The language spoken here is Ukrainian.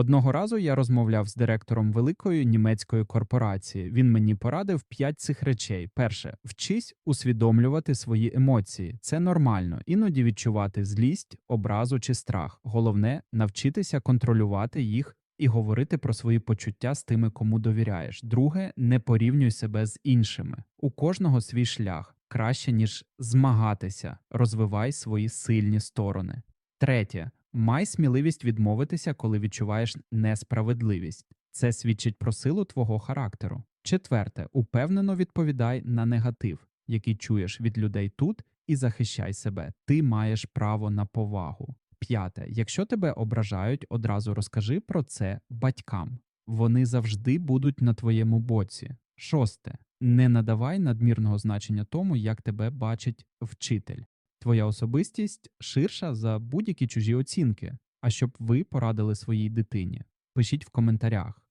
Одного разу я розмовляв з директором великої німецької корпорації. Він мені порадив п'ять цих речей. Перше, вчись усвідомлювати свої емоції. Це нормально. Іноді відчувати злість, образу чи страх. Головне навчитися контролювати їх і говорити про свої почуття з тими, кому довіряєш. Друге, не порівнюй себе з іншими. У кожного свій шлях краще ніж змагатися. Розвивай свої сильні сторони. Третє. Май сміливість відмовитися, коли відчуваєш несправедливість. Це свідчить про силу твого характеру. Четверте, упевнено відповідай на негатив, який чуєш від людей тут, і захищай себе. Ти маєш право на повагу. П'яте, якщо тебе ображають, одразу розкажи про це батькам. Вони завжди будуть на твоєму боці. Шосте, не надавай надмірного значення тому, як тебе бачить вчитель. Твоя особистість ширша за будь-які чужі оцінки. А щоб ви порадили своїй дитині, пишіть в коментарях.